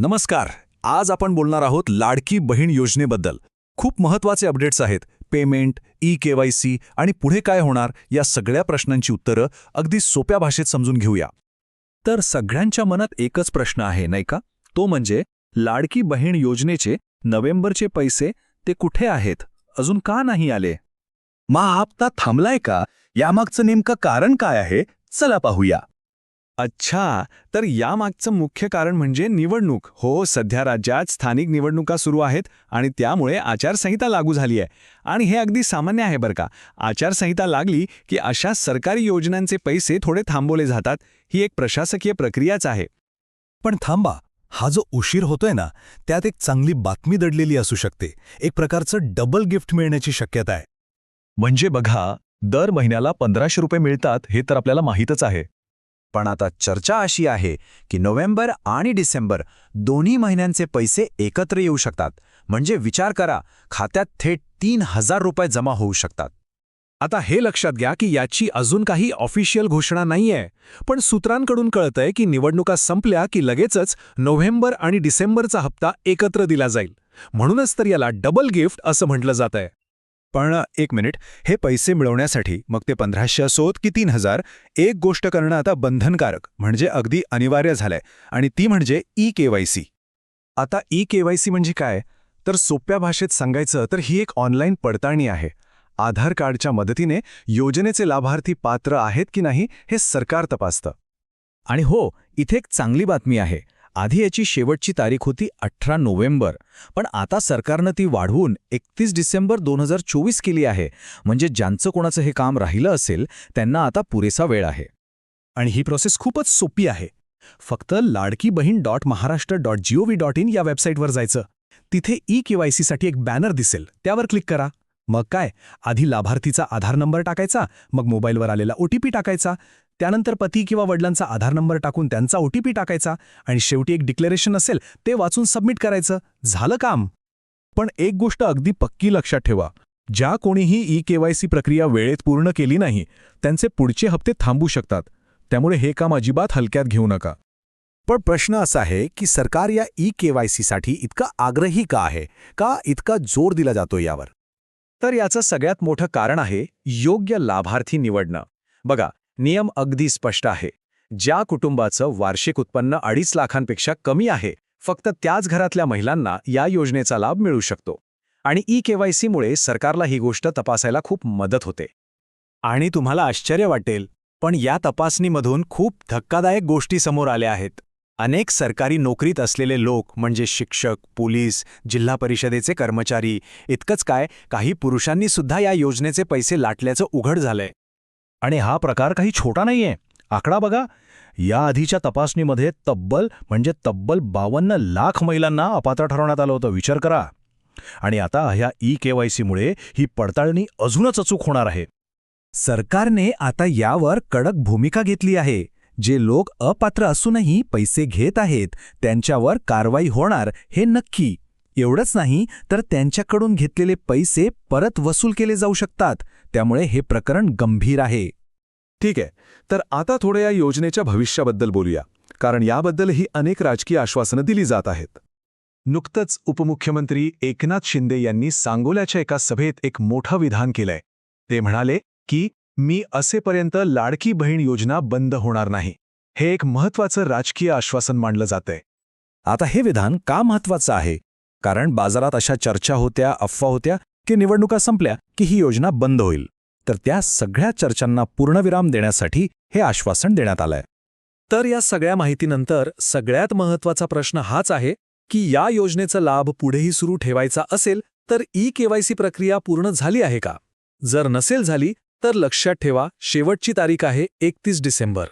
नमस्कार. आज आपण बोलणार आहोत लाडकी बहीण योजनेबद्दल. खूप महत्त्वाचे अपडेट्स आहेत. पेमेंट ई केवायसी आणि पुढे काय होणार या सगळ्या प्रश्नांची उत्तरं अगदी सोप्या भाषेत समजून घेऊया. तर सगळ्यांच्या मनात एकच प्रश्न आहे नाही का? तो म्हणजे लाडकी बहीण योजनेचे नोव्हेंबरचे पैसे ते कुठे आहेत? अजून का नाही आले? मा हप्ता थांबलाय का? यामागचं नेमकं कारण काय आहे? चला पाहूया. अच्छा तर यामागचं मुख्य कारण म्हणजे निवडणूक. हो सध्या राज्यात स्थानिक निवडणुका सुरू आहेत आणि त्यामुळे आचारसंहिता लागू झाली आहे. आणि हे अगदी सामान्य आहे बरं का. आचारसंहिता लागली की अशा सरकारी योजनांचे पैसे थोडे थांबवले जातात. ही एक प्रशासकीय प्रक्रियाच आहे. पण थांबा हा जो उशीर होतोय ना त्यात एक चांगली बातमी दडलेली असू शकते. एक प्रकारचं डबल गिफ्ट मिळण्याची शक्यता आहे. म्हणजे बघा दर महिन्याला पंधराशे रुपये मिळतात हे तर आपल्याला माहीतच आहे. पण आता चर्चा अशी आहे की नोव्हेंबर आणि डिसेंबर दोन्ही महिन्यांचे पैसे एकत्र येऊ शकतात. म्हणजे विचार करा खात्यात थेट तीन हजार रुपये जमा होऊ शकतात. आता हे लक्षात घ्या की याची अजून काही ऑफिशियल घोषणा नाहीये. पण सूत्रांकडून कळतंय की निवडणुका संपल्या की लगेचच नोव्हेंबर आणि डिसेंबरचा हप्ता एकत्र दिला जाईल. म्हणूनच तर याला डबल गिफ्ट असं म्हटलं जातंय. पण एक मिनिट हे पैसे मिळवण्यासाठी मग ते पंधराशे असोत की तीन हजार एक गोष्ट करणं आता बंधनकारक म्हणजे अगदी अनिवार्य झालंय. आणि ती म्हणजे ई केवायसी आता ई केवायसी म्हणजे काय? तर सोप्या भाषेत सांगायचं तर ही एक ऑनलाईन पडताळणी आहे. आधार कार्डच्या मदतीने योजनेचे लाभार्थी पात्र आहेत की नाही हे सरकार तपासतं. आणि हो इथे एक चांगली बातमी आहे. आधी याची शेवटची तारीख होती अठरा नोव्हेंबर. पण आता सरकारनं ती वाढवून एकतीस डिसेंबर दोन हजार चोवीस केली आहे. म्हणजे ज्यांचं कोणाचं हे काम राहिलं असेल त्यांना आता पुरेसा वेळ आहे. आणि ही प्रोसेस खूपच सोपी आहे. फक्त Ladki Bahin dot Maharashtra dot GOV dot in या वेबसाईटवर जायचं. तिथे ई केवायसीसाठी एक बॅनर दिसेल. त्यावर क्लिक करा. मग काय? आधी लाभार्थीचा आधार नंबर टाकायचा मग मोबाईलवर आलेला ओटीपी टाकायचा. त्यानंतर पती किंवा वडिलांचा आधार नंबर टाकून त्यांचा ओटीपी टाकायचा आणि शेवटी एक डिक्लेरेशन असेल ते वाचून सबमिट करायचं. झालं काम. पण एक गोष्ट अगदी पक्की लक्षात ठेवा. ज्या कोणीही ई केवायसी प्रक्रिया वेळेत पूर्ण केली नाही त्यांचे पुढचे हप्ते थांबू शकतात. त्यामुळे हे काम अजिबात हलक्यात घेऊ नका. पण प्रश्न असा आहे की सरकार या ई केवायसीसाठी इतका आग्रही का आहे? का इतका जोर दिला जातो यावर? तर याचं सगळ्यात मोठं कारण आहे योग्य लाभार्थी निवडणं. बघा नियम अगदी स्पष्ट आहे. ज्या कुटुंबाचं वार्षिक उत्पन्न अडीच लाखांपेक्षा कमी आहे फक्त त्याच घरातल्या महिलांना या योजनेचा लाभ मिळू शकतो. आणि ई केवायसीमुळे सरकारला ही गोष्ट तपासायला खूप मदत होते. आणि तुम्हाला आश्चर्य वाटेल पण या तपासणीमधून खूप धक्कादायक गोष्टी समोर आल्या आहेत. अनेक सरकारी नोकरीत असलेले लोक म्हणजे शिक्षक पोलीस जिल्हा परिषदेचे कर्मचारी इतकंच काय काही पुरुषांनीसुद्धा या योजनेचे पैसे लाटल्याचं उघड झालंय. आणि हा प्रकार काही छोटा नाहीये. आकडा बघा. या आधीच्या तपासणीमध्ये तब्बल म्हणजे तब्बल बावन्न लाख महिलांना अपात्र ठरवण्यात आलं होतं. विचार करा. आणि आता ह्या ई के वाय सीमुळे ही पडताळणी अजूनच अचूक होणार आहे. सरकारने आता यावर कडक भूमिका घेतली आहे. जे लोक अपात्र असूनही पैसे घेत आहेत त्यांच्यावर कारवाई होणार हे नक्की. एवढंच नाही तर त्यांच्याकडून घेतलेले पैसे परत वसूल केले जाऊ शकतात. त्यामुळे हे प्रकरण गंभीर आहे. ठीक आहे तर आता थोडं या योजनेच्या भविष्याबद्दल बोलूया. कारण याबद्दलही अनेक राजकीय आश्वासनं दिली जात आहेत. नुकतंच उपमुख्यमंत्री एकनाथ शिंदे यांनी सांगोल्याच्या एका सभेत एक मोठं विधान केलंय. ते म्हणाले की मी असेपर्यंत लाडकी बहीण योजना बंद होणार नाही. हे एक महत्वाचं राजकीय आश्वासन मानलं जातंय. आता हे विधान का महत्वाचं आहे? कारण बाजारात अशा चर्चा होत्या अफवा होत्या की निवडणुका संपल्या की ही योजना बंद होईल. तर त्या सगळ्या चर्चांना पूर्णविराम देण्यासाठी हे आश्वासन देण्यात आलंय. तर या सगळ्या माहितीनंतर सगळ्यात महत्त्वाचा प्रश्न हाच आहे की या योजनेचा लाभ पुढेही सुरू ठेवायचा असेल तर ई केवायसी प्रक्रिया पूर्ण झाली आहे का? जर नसेल झाली तर लक्षात ठेवा शेवटची तारीख आहे एकतीस डिसेंबर.